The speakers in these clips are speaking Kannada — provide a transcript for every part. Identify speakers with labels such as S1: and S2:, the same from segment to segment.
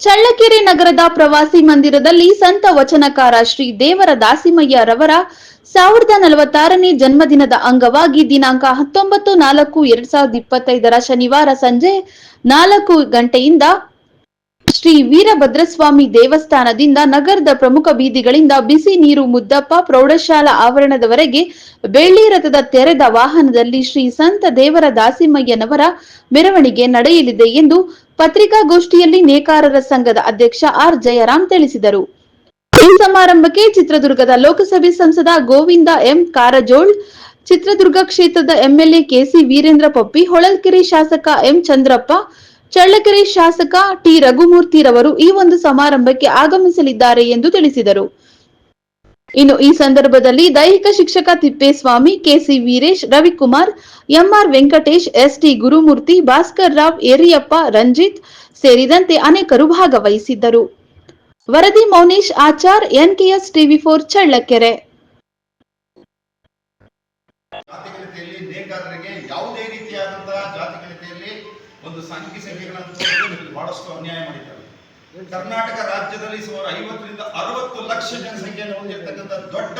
S1: ಚಳ್ಳಕೆರೆ ನಗರದ ಪ್ರವಾಸಿ ಮಂದಿರದಲ್ಲಿ ಸಂತ ವಚನಕಾರ ಶ್ರೀ ದೇವರ ದಾಸಿಮಯ್ಯ ರವರ ಸಾವಿರದ ನಲವತ್ತಾರನೇ ಜನ್ಮದಿನದ ಅಂಗವಾಗಿ ದಿನಾಂಕ ಹತ್ತೊಂಬತ್ತು ನಾಲ್ಕು ಎರಡ್ ಸಾವಿರದ ಇಪ್ಪತ್ತೈದರ ಶನಿವಾರ ಸಂಜೆ ನಾಲ್ಕು ಗಂಟೆಯಿಂದ ಶ್ರೀ ವೀರಭದ್ರಸ್ವಾಮಿ ದೇವಸ್ಥಾನದಿಂದ ನಗರದ ಪ್ರಮುಖ ಬೀದಿಗಳಿಂದ ಬಿಸಿ ನೀರು ಮುದ್ದಪ್ಪ ಪ್ರೌಢಶಾಲಾ ಆವರಣದವರೆಗೆ ಬೆಳ್ಳಿ ರಥದ ತೆರೆದ ವಾಹನದಲ್ಲಿ ಶ್ರೀ ಸಂತ ದೇವರ ದಾಸಿಮಯ್ಯನವರ ಮೆರವಣಿಗೆ ನಡೆಯಲಿದೆ ಎಂದು ಪತ್ರಿಕಾಗೋಷ್ಠಿಯಲ್ಲಿ ನೇಕಾರರ ಸಂಘದ ಅಧ್ಯಕ್ಷ ಆರ್ ಜಯರಾಮ್ ತಿಳಿಸಿದರು. ಈ ಸಮಾರಂಭಕ್ಕೆ ಚಿತ್ರದುರ್ಗದ ಲೋಕಸಭೆ ಸಂಸದ ಗೋವಿಂದ ಎಂ ಕಾರಜೋಳ್, ಚಿತ್ರದುರ್ಗ ಕ್ಷೇತ್ರದ MLA K C Veerendra Puppy, Holalkere ಶಾಸಕ ಎಂ ಚಂದ್ರಪ್ಪ ಚಳ್ಳಕೆರೆ ಶಾಸಕ ಟಿ ರಘುಮೂರ್ತಿರವರು ಈ ಒಂದು ಸಮಾರಂಭಕ್ಕೆ ಆಗಮಿಸಲಿದ್ದಾರೆ ಎಂದು ತಿಳಿಸಿದರು. ಇನ್ನು ಈ ಸಂದರ್ಭದಲ್ಲಿ ದೈಹಿಕ ಶಿಕ್ಷಕ Thippeswamy, K C Veeresh, Ravikumar, M R Venkatesh, S T Gurumurthy, Bhaskar Rao Yariyappa Ranjith ಸೇರಿದಂತೆ ಅನೇಕರು ಭಾಗವಹಿಸಿದ್ದರು. ವರದಿ Mounesh Achar, N K S TV four Challakere.
S2: ನೇಕಾರರಿಗೆ ಯಾವುದೇ ರೀತಿಯಾದಂತಹ ಒಂದು ಸಂಖ್ಯೆ ಸಂಖ್ಯೆಗಳನ್ನು ಬಹಳಷ್ಟು ಅನ್ಯಾಯ ಮಾಡಿದ್ದಾರೆ. ಕರ್ನಾಟಕ ರಾಜ್ಯದಲ್ಲಿ ಸುಮಾರು ಐವತ್ತರಿಂದ ಅರವತ್ತು ಲಕ್ಷ ಜನಸಂಖ್ಯೆಯನ್ನು ಹೊಂದಿರತಕ್ಕಂಥ ದೊಡ್ಡ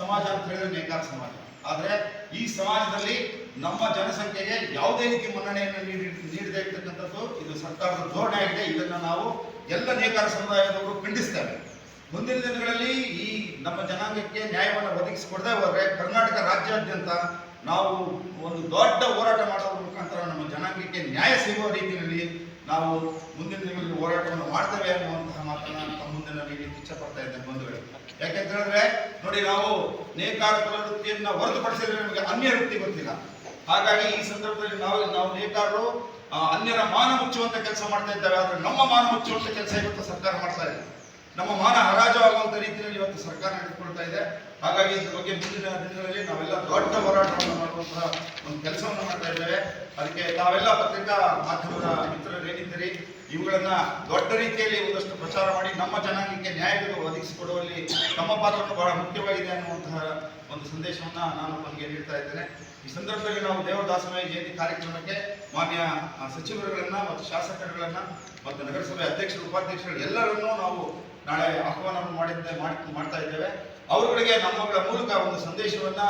S2: ಸಮಾಜ ಅಂತ ಹೇಳಿದ್ರೆ ನೇಕಾರ ಸಮಾಜ. ಆದರೆ ಈ ಸಮಾಜದಲ್ಲಿ ನಮ್ಮ ಜನಸಂಖ್ಯೆಗೆ ಯಾವುದೇ ರೀತಿ ಮನ್ನಣೆಯನ್ನು ನೀಡಿ, ನೀಡದೇ ಇರ್ತಕ್ಕಂಥದ್ದು ಇದು ಸರ್ಕಾರದ ಧೋರಣೆ ಆಗಿದೆ. ಇದನ್ನು ನಾವು ಎಲ್ಲ ನೇಕಾರ ಸಮುದಾಯದವರು ಖಂಡಿಸ್ತಾರೆ ಮುಂದಿನ ದಿನಗಳಲ್ಲಿ ಈ ನಮ್ಮ ಜನಾಂಗಕ್ಕೆ ನ್ಯಾಯವನ್ನು ಒದಗಿಸಿಕೊಡದೆ ಹೋದರೆ ಕರ್ನಾಟಕ ರಾಜ್ಯಾದ್ಯಂತ ನಾವು ಒಂದು ದೊಡ್ಡ ಹೋರಾಟ ಮುಖಾಂತರ ಜನಾಂಗಕ್ಕೆ ನ್ಯಾಯ ಸಿಗುವ ರೀತಿಯಲ್ಲಿ ನಾವು ಮುಂದಿನ ದಿನಗಳಲ್ಲಿ ಹೋರಾಟವನ್ನು ಮಾಡ್ತೇವೆ ಅನ್ನುವಂತಹ ಮಾತನ್ನ ನಮ್ಮ ಮುಂದೆ ನಾನು ಇಚ್ಛಪಡ್ತಾ ಇದ್ದೇನೆ ಬಂಧುಗಳು. ಯಾಕೆಂತ ಹೇಳಿದ್ರೆ ನೋಡಿ ನಾವು ನೇಕಾರ ವೃತ್ತಿಯನ್ನು ಹೊರತುಪಡಿಸಿದ್ರೆ ನಮಗೆ ಅನ್ಯ ವೃತ್ತಿ ಗೊತ್ತಿಲ್ಲ. ಹಾಗಾಗಿ ಈ ಸಂದರ್ಭದಲ್ಲಿ ನಾವು ನಾವು ನೇಕಾರರು ಅನ್ಯರ ಮಾನ ಮುಚ್ಚುವಂತ ಕೆಲಸ ಮಾಡ್ತಾ ಇದ್ದೇವೆ, ಆದ್ರೆ ನಮ್ಮ ಮಾನ ಮುಚ್ಚುವಂತ ಕೆಲಸ ಇವತ್ತು ಸರ್ಕಾರ ಮಾಡ್ತಾ ಇದೆ. ನಮ್ಮ ಮಾನ ಹರಾಜು ಆಗುವಂತ ರೀತಿಯಲ್ಲಿ ಇವತ್ತು ಸರ್ಕಾರ ನಡೆದುಕೊಳ್ತಾ ಇದೆ. ಹಾಗಾಗಿ ಇದ್ರ ಬಗ್ಗೆ ಮುಂದಿನ ದಿನಗಳಲ್ಲಿ ನಾವೆಲ್ಲ ದೊಡ್ಡ ಹೋರಾಟವನ್ನು ಮಾಡುವಂತಹ ಒಂದು ಕೆಲಸವನ್ನು ಮಾಡ್ತಾ ಇದ್ದೇವೆ. ಅದಕ್ಕೆ ತಾವೆಲ್ಲ ಪತ್ರಿಕಾ ಮಾಧ್ಯಮದ ಮಿತ್ರರೇನಿದ್ದೀರಿ ಇವುಗಳನ್ನ ದೊಡ್ಡ ರೀತಿಯಲ್ಲಿ ಒಂದಷ್ಟು ಪ್ರಚಾರ ಮಾಡಿ ನಮ್ಮ ಜನಾಂಗಕ್ಕೆ ನ್ಯಾಯವನ್ನು ಒದಗಿಸಿಕೊಡುವಲ್ಲಿ ನಮ್ಮ ಪಾತ್ರವನ್ನು ಬಹಳ ಮುಖ್ಯವಾಗಿದೆ ಅನ್ನುವಂತಹ ಒಂದು ಸಂದೇಶವನ್ನು ನಾನು ಬಗ್ಗೆ ನೀಡ್ತಾ ಇದ್ದೇನೆ. ಈ ಸಂದರ್ಭದಲ್ಲಿ ನಾವು ದೇವದಾಸಮಯ ಜಯಂತಿ ಕಾರ್ಯಕ್ರಮಕ್ಕೆ ಮಾನ್ಯ ಸಚಿವರುಗಳನ್ನ ಮತ್ತು ಶಾಸಕರುಗಳನ್ನ ಮತ್ತು ನಗರಸಭೆ ಅಧ್ಯಕ್ಷರು, ಉಪಾಧ್ಯಕ್ಷರು ಎಲ್ಲರನ್ನೂ ನಾವು ನಾಳೆ ಆಹ್ವಾನವನ್ನು ಮಾಡಿದ್ದೆ, ಮಾಡಿ, ಮಾಡ್ತಾ ಇದ್ದೇವೆ. ಅವರುಗಳಿಗೆ ನಮ್ಮಗಳ ಮೂಲಕ ಒಂದು ಸಂದೇಶವನ್ನ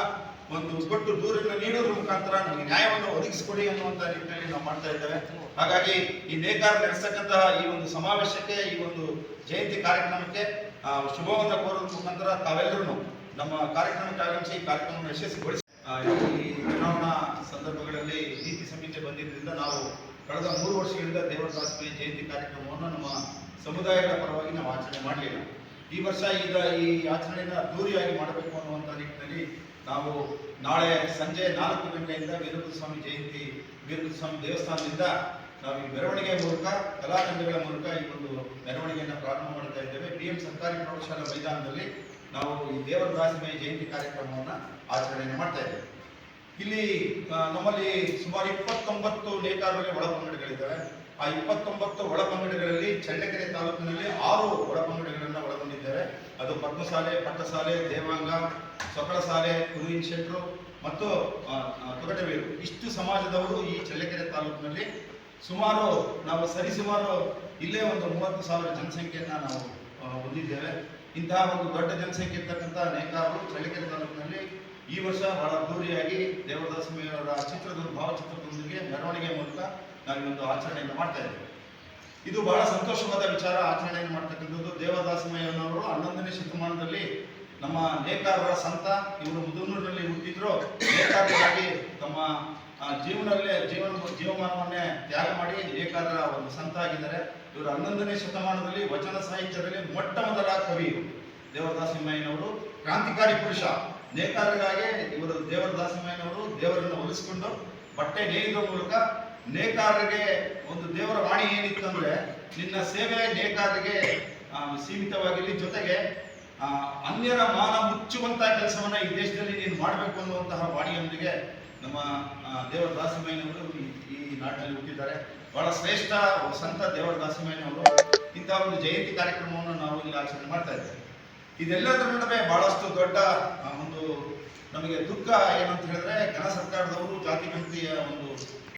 S2: ಒಂದು ಕೊಟ್ಟು ದೂರನ್ನು ನೀಡುವುದರ ಮುಖಾಂತರ ನಮಗೆ ನ್ಯಾಯವನ್ನು ಒದಗಿಸಿಕೊಡಿ ಅನ್ನುವಂಥ ನಿಟ್ಟಿನಲ್ಲಿ ನಾವು ಮಾಡ್ತಾ ಇದ್ದೇವೆ. ಹಾಗಾಗಿ ಈ ನೇಕಾರ ನಡೆಸತಕ್ಕಂತಹ ಈ ಒಂದು ಸಮಾವೇಶಕ್ಕೆ, ಈ ಒಂದು ಜಯಂತಿ ಕಾರ್ಯಕ್ರಮಕ್ಕೆ ಶುಭವನ್ನು ಕೋರೋದ್ರ ಮುಖಾಂತರ ತಾವೆಲ್ಲರೂ ನಮ್ಮ ಕಾರ್ಯಕ್ರಮಕ್ಕೆ ಆಗಮಿಸಿ ಈ ಕಾರ್ಯಕ್ರಮವನ್ನು ಯಶಸ್ವಿಗೊಳಿಸಿ ಈ ಚುನಾವಣಾ ನೀತಿ ಸಂಹಿತೆ ಬಂದಿದ್ದರಿಂದ ನಾವು ಕಳೆದ ಮೂರು ವರ್ಷಗಳಿಂದ ದೇವದಾಸಮಯ ಜಯಂತಿ ಕಾರ್ಯಕ್ರಮವನ್ನು ನಮ್ಮ ಸಮುದಾಯದ ಪರವಾಗಿ ನಾವು ಆಚರಣೆ ಮಾಡಲಿಲ್ಲ. ಈ ವರ್ಷ ಈಗ ಈ ಆಚರಣೆಯನ್ನು ಅದ್ದೂರಿಯಾಗಿ ಮಾಡಬೇಕು ಅನ್ನುವಂಥ ನಿಟ್ಟಿನಲ್ಲಿ ನಾವು ನಾಳೆ ಸಂಜೆ ನಾಲ್ಕು ಗಂಟೆಯಿಂದ ವೀರಭದ್ರ ಸ್ವಾಮಿ ಜಯಂತಿ ವೀರಭದ್ರ ಸ್ವಾಮಿ ದೇವಸ್ಥಾನದಿಂದ ನಾವು ಈ ಮೆರವಣಿಗೆ ಮೂಲಕ, ಕಲಾತಂಡಗಳ ಮೂಲಕ ಈ ಒಂದು ಮೆರವಣಿಗೆಯನ್ನು ಪ್ರಾರಂಭ ಮಾಡ್ತಾ ಇದ್ದೇವೆ. ಬಿ ಎಂ ಸರ್ಕಾರಿ ಪ್ರೌಢಶಾಲಾ ಮೈದಾನದಲ್ಲಿ ನಾವು ಈ ದೇವರ ಜಯಂತಿ ಕಾರ್ಯಕ್ರಮವನ್ನು ಆಚರಣೆಯನ್ನು ಮಾಡ್ತಾ ಇದ್ದೇವೆ. ಇಲ್ಲಿ ನಮ್ಮಲ್ಲಿ ಸುಮಾರು ಇಪ್ಪತ್ತೊಂಬತ್ತು ನೇಕಾರರಿಗೆ ಒಳಪಂಗಡಗಳಿದ್ದಾವೆ ಆ ಇಪ್ಪತ್ತೊಂಬತ್ತು ಒಳಪಂಗಡಗಳಲ್ಲಿ ಚಳ್ಳಕೆರೆ ತಾಲೂಕಿನಲ್ಲಿ ಆರು ಒಳಪಂಗಡಗಳನ್ನು ಒಳಗೊಂಡಿದ್ದಾರೆ. ಅದು ಪದ್ಮಸಾಲೆ ಪಟ್ಟಸಾಲೆ ದೇವಾಂಗ ಸೊಕಳಸಾಲೆ ಕುರುವಿನ ಶೆಟ್ರು ಮತ್ತು ಆ, ಇಷ್ಟು ಸಮಾಜದವರು ಈ ಚಳ್ಳಕೆರೆ ತಾಲೂಕಿನಲ್ಲಿ ಸುಮಾರು ನಾವು ಸರಿಸುಮಾರು ಇಲ್ಲೇ ಒಂದು ಮೂವತ್ತು ಸಾವಿರ ಜನಸಂಖ್ಯೆಯನ್ನು ನಾವು ಹೊಂದಿದ್ದೇವೆ. ಇಂತಹ ಒಂದು ದೊಡ್ಡ ಜನಸಂಖ್ಯೆ ಇರ್ತಕ್ಕಂಥ ನೇಕಾರರು ಚಳ್ಳಕೆರೆ ಈ ವರ್ಷ ಬಹಳ ಅದ್ದೂರಿಯಾಗಿ ದೇವದಾಸಮಿಯವರ ಚಿತ್ರದ ಭಾವಚಿತ್ರದೊಂದಿಗೆ ಮೆರವಣಿಗೆ ಮೂಲಕ ನಾವು ಈ ಒಂದು ಆಚರಣೆಯನ್ನು ಮಾಡ್ತಾ ಇದ್ದೇವೆ. ಇದು ಬಹಳ ಸಂತೋಷವಾದ ವಿಚಾರ. ಆಚರಣೆಯನ್ನು ಮಾಡ್ತಕ್ಕಂಥದ್ದು ದೇವದಾಸಮಯ್ಯನವರು ಹನ್ನೊಂದನೇ ಶತಮಾನದಲ್ಲಿ ನಮ್ಮ ನೇಕಾರರ ಸಂತ, ಇವರು ಮುದುನೂರಿನಲ್ಲಿ ಹುಟ್ಟಿದ್ರು. ನೇಕಾರರಾಗಿ ತಮ್ಮ ಜೀವನಲ್ಲೇ, ಜೀವನ, ಜೀವಮಾನವನ್ನೇ ತ್ಯಾಗ ಮಾಡಿ ನೇಕಾರರ ಒಂದು ಸಂತ ಆಗಿದ್ದಾರೆ. ಇವರು ಹನ್ನೊಂದನೇ ಶತಮಾನದಲ್ಲಿ ವಚನ ಸಾಹಿತ್ಯದಲ್ಲಿ ಮೊಟ್ಟ ಮೊದಲ ಕವಿ ದೇವದಾಸಿಮಯ್ಯನವರು ಕ್ರಾಂತಿಕಾರಿ ಪುರುಷ. ನೇಕಾರರಿಗಾಗಿ ಇವರು ದೇವರ ದಾಸಮಯ್ಯನವರು ದೇವರನ್ನು ಒಲಿಸಿಕೊಂಡು ಬಟ್ಟೆ ನೇಯುವ ಮೂಲಕ ನೇಕಾರರಿಗೆ ಒಂದು ದೇವರ ವಾಣಿ ಏನಿತ್ತು ಅಂದ್ರೆ ನಿನ್ನ ಸೇವೆ ನೇಕಾರರಿಗೆ ಸೀಮಿತವಾಗಿರಲಿ. ಜೊತೆಗೆ ಅನ್ಯರ ಮಾನ ಮುಚ್ಚುವಂತ ಕೆಲಸವನ್ನ ಈ ದೇಶದಲ್ಲಿ ನೀನು ಮಾಡಬೇಕು ಅನ್ನುವಂತಹ ವಾಣಿಯೊಂದಿಗೆ ನಮ್ಮ ದೇವರ ದಾಸಮಯ್ಯನವರು ಈ- ಈ ನಾಡಿನಲ್ಲಿ ಹುಟ್ಟಿದ್ದಾರೆ. ಬಹಳ ಶ್ರೇಷ್ಠ, ಸಂತ ದೇವರ ದಾಸಮಯ್ಯನವರು ಇಂತಹ ಒಂದು ಜಯಂತಿ ಕಾರ್ಯಕ್ರಮವನ್ನು ನಾವು ಇಲ್ಲಿ ಆಚರಣೆ ಮಾಡ್ತಾ ಇದ್ದೇವೆ. ಇದೆಲ್ಲದರ ನಡುವೆ ಬಹಳಷ್ಟು ದೊಡ್ಡ ಒಂದು ನಮಗೆ ದುಃಖ ಏನಂತ ಹೇಳಿದ್ರೆ ಕನ್ನಡ ಸರ್ಕಾರದವರು ಜಾತಿ ಗಣತಿಯ ಒಂದು